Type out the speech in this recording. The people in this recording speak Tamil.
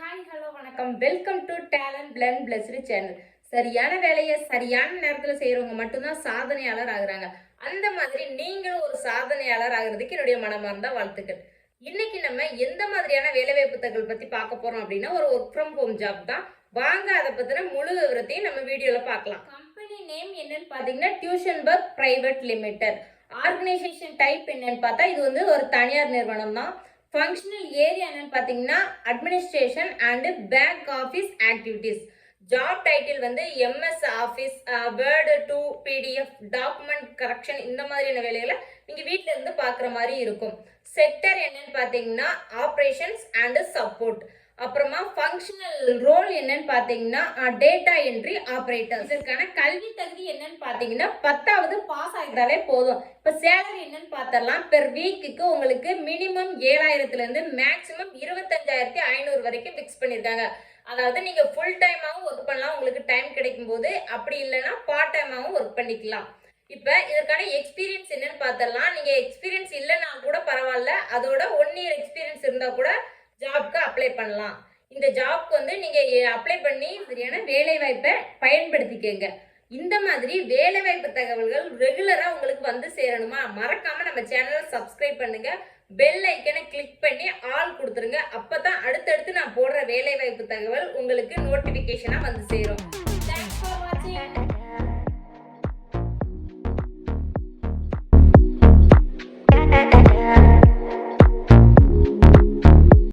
ஹாய் ஹலோ வணக்கம். Welcome to talent blend plus channel சரியான வேலையை சரியான நேரத்தில் செய்கிறவங்க மட்டும்தான் சாதனையாளர் ஆகுறாங்க. அந்த மாதிரி நீங்களும் ஒரு சாதனையாளர் ஆகிறதுக்கு என்னுடைய மனமார்ந்த வாழ்த்துக்கள். இன்னைக்கு நம்ம எந்த மாதிரியான வேலைவாய்ப்பு தகவல் பற்றி பார்க்க போகிறோம் அப்படின்னா ஒரு ஒர்க் ஃப்ரம் ஹோம் ஜாப் தான். வாங்க அதை பற்றின முழு விவரத்தையும் நம்ம வீடியோவில் பார்க்கலாம். கம்பெனி நேம் என்னன்னு பார்த்தீங்கன்னா டியூஷன் பர்க் ப்ரைவேட் லிமிடெட் ஆர்கனைசேஷன் டைப் என்னன்னு பார்த்தா இது வந்து ஒரு தனியார் நிறுவனம் தான். ஃபங்க்ஷனல் ஏரியா என்னன்னு பார்த்தீங்கன்னா administration and bank office activities job title வந்து MS office word to PDF document correction இந்த மாதிரியான வேலைகளை நீங்கள் வீட்டில் இருந்து பார்க்குற மாதிரி இருக்கும். செக்டர் என்னன்னு பார்த்தீங்கன்னா ஆப்ரேஷன்ஸ் அண்டு சப்போர்ட் அப்புறமா ஃபங்க்ஷனல் ரோல் என்னன்னு பார்த்தீங்கன்னா டேட்டா என்ட்ரி ஆப்ரேட்டர் இதற்கான கல்வி தகுதி என்னன்னு பார்த்தீங்கன்னா பத்தாவது பாஸ் ஆகிட்டாலே போதும். இப்போ சேலரி என்னன்னு பார்த்தரலாம் பெர் வீக்குக்கு உங்களுக்கு மினிமம் ஏழாயிரத்துலேருந்து மேக்ஸிமம் இருபத்தஞ்சாயிரத்தி ஐநூறு வரைக்கும் ஃபிக்ஸ் பண்ணியிருக்காங்க. அதாவது நீங்கள் ஃபுல் டைமாகவும் ஒர்க் பண்ணலாம். உங்களுக்கு டைம் கிடைக்கும் போது அப்படி இல்லைன்னா பார்ட் டைமாகவும் ஒர்க் பண்ணிக்கலாம். இப்போ இதற்கான எக்ஸ்பீரியன்ஸ் என்னன்னு பார்த்தரலாம் நீங்கள் எக்ஸ்பீரியன்ஸ் இல்லைன்னா கூட பரவாயில்ல. அதோட ஒன் இயர் எக்ஸ்பீரியன்ஸ் இருந்தால் கூட ஜாப்க்கு அப்ளை பண்ணலாம். இந்த ஜாப்க்கு வந்து நீங்கள் அப்ளை பண்ணி சரியான வேலை வாய்ப்பை பயன்படுத்திக்கங்க. இந்த மாதிரி வேலை வாய்ப்பு தகவல்கள் ரெகுலராக உங்களுக்கு வந்து சேரணுமா? மறக்காமல் நம்ம சேனலை சப்ஸ்கிரைப் பண்ணுங்க. பெல் ஐக்கனை கிளிக் பண்ணி ஆல் கொடுத்துருங்க. அப்போ தான் அடுத்தடுத்து நான் போடுற வேலை வாய்ப்பு தகவல் உங்களுக்கு நோட்டிஃபிகேஷனாக வந்து சேரும். தேங்க்ஸ் ஃபார் வாட்சிங்